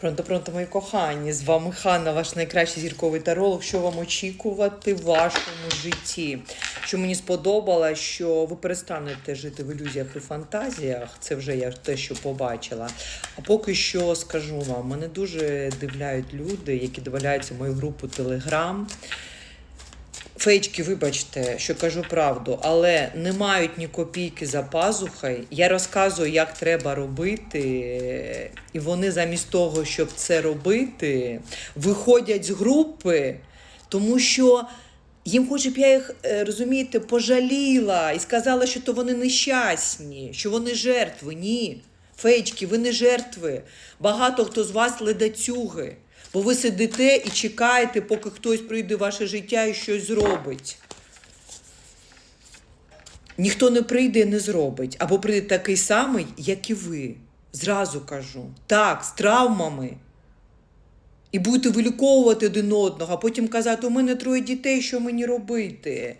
Пронто, пронто, мої кохані, з вами Ханна, ваш найкращий зірковий таролог. Що вам очікувати в вашому житті? Що мені сподобалося, що ви перестанете жити в ілюзіях і фантазіях. Це вже я те, що побачила. А поки що скажу вам, мене дуже дивляють люди, які дивляються мою групу Телеграм. Фейчки, вибачте, що кажу правду, але не мають ні копійки за пазухою. Я розказую, як треба робити, і вони замість того, щоб це робити, виходять з групи, тому що їм хоче б я їх, е, розумієте, пожаліла і сказала, що то вони нещасні, що вони жертви. Ні. Фейчки, ви не жертви. Багато хто з вас ледацюги. Бо ви сидите і чекаєте, поки хтось прийде в ваше життя і щось зробить. Ніхто не прийде і не зробить. Або прийде такий самий, як і ви. Зразу кажу. Так, з травмами. І будете виліковувати один одного, а потім казати, у мене троє дітей, що мені робити?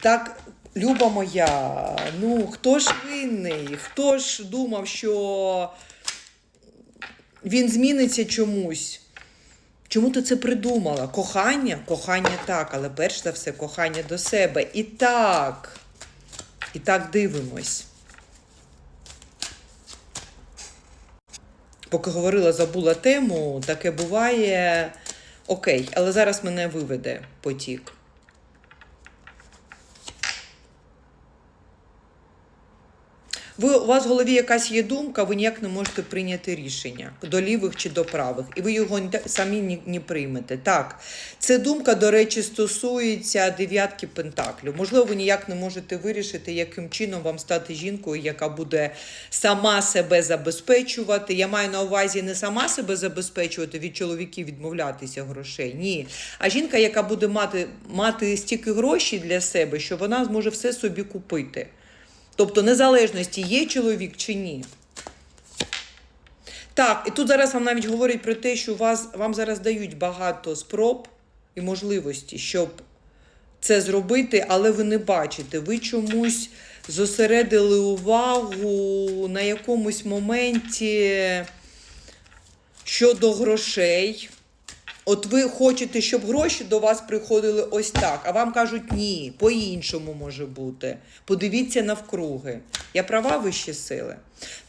Так, Люба моя, ну хто ж винний? Хто ж думав, що він зміниться чомусь? Чому ти це придумала? Кохання? Кохання так, але перш за все кохання до себе. І так. І так дивимось. Поки говорила, забула тему, таке буває. Окей, але зараз мене виведе потік. Ви, у вас в голові якась є думка, ви ніяк не можете прийняти рішення до лівих чи до правих, і ви його самі не, не приймете. Так, це думка, до речі, стосується дев'ятки пентаклів. Можливо, ви ніяк не можете вирішити, яким чином вам стати жінкою, яка буде сама себе забезпечувати. Я маю на увазі не сама себе забезпечувати від чоловіків відмовлятися грошей. Ні. А жінка, яка буде мати, мати стільки грошей для себе, що вона зможе все собі купити. Тобто незалежності є чоловік чи ні. Так, і тут зараз вам навіть говорять про те, що вас, вам зараз дають багато спроб і можливості, щоб це зробити, але ви не бачите. Ви чомусь зосередили увагу на якомусь моменті щодо грошей. От ви хочете, щоб гроші до вас приходили ось так, а вам кажуть ні, по-іншому може бути. Подивіться навкруги. Я права вищі сили.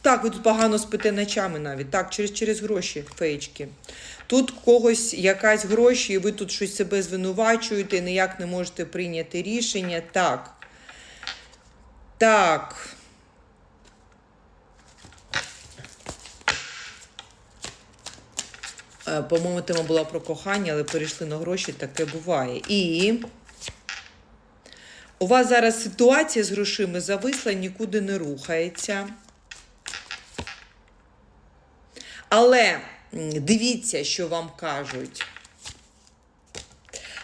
Так, ви тут погано спите ночами навіть. Так, через, через гроші, феєчки. Тут когось якась гроші, і ви тут щось себе звинувачуєте, ніяк не можете прийняти рішення. Так. Так. По-моєму, тема була про кохання, але перейшли на гроші, таке буває. І у вас зараз ситуація з грошима зависла, нікуди не рухається. Але дивіться, що вам кажуть.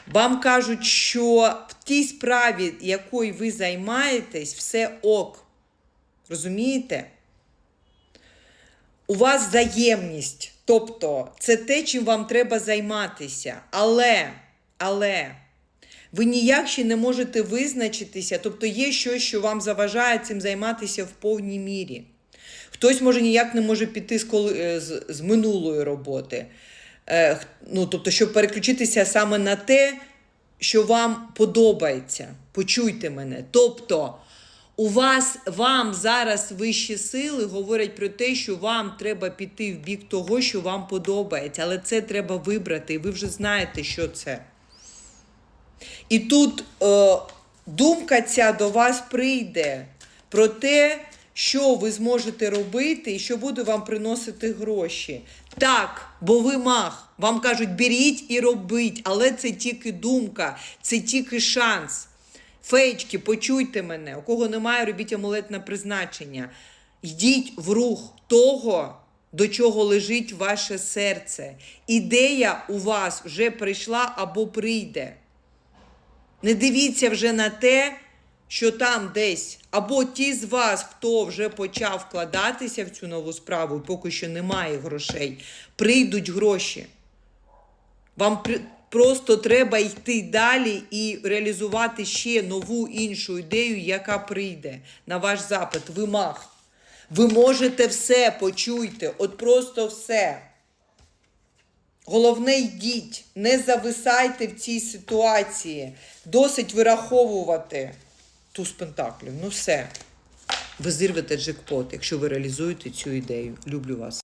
Вам кажуть, що в тій справі, якою ви займаєтесь, все ок. Розумієте? у вас взаємність. Тобто це те, чим вам треба займатися. Але, але ви ніяк ще не можете визначитися, тобто є щось, що вам заважає цим займатися в повній мірі. Хтось, може, ніяк не може піти з, коли, е, з, з минулої роботи. Е, ну, тобто, щоб переключитися саме на те, що вам подобається. Почуйте мене. Тобто, у вас вам зараз вищі сили говорять про те, що вам треба піти в бік того, що вам подобається, але це треба вибрати, і ви вже знаєте, що це. І тут е, думка ця до вас прийде про те, що ви зможете робити і що буде вам приносити гроші. Так, бо ви мах. Вам кажуть, беріть і робіть, але це тільки думка, це тільки шанс. Феєчки, почуйте мене, у кого немає, робіть амулетне призначення. Йдіть в рух того, до чого лежить ваше серце. Ідея у вас вже прийшла або прийде. Не дивіться вже на те, що там десь, або ті з вас, хто вже почав вкладатися в цю нову справу, і поки що немає грошей, прийдуть гроші. Вам просто треба йти далі і реалізувати ще нову іншу ідею, яка прийде на ваш запит. Ви мах. Ви можете все, почуйте, от просто все. Головне, йдіть, не зависайте в цій ситуації. Досить вираховувати туз пентаклів. Ну все. Ви зірвете джекпот, якщо ви реалізуєте цю ідею. Люблю вас.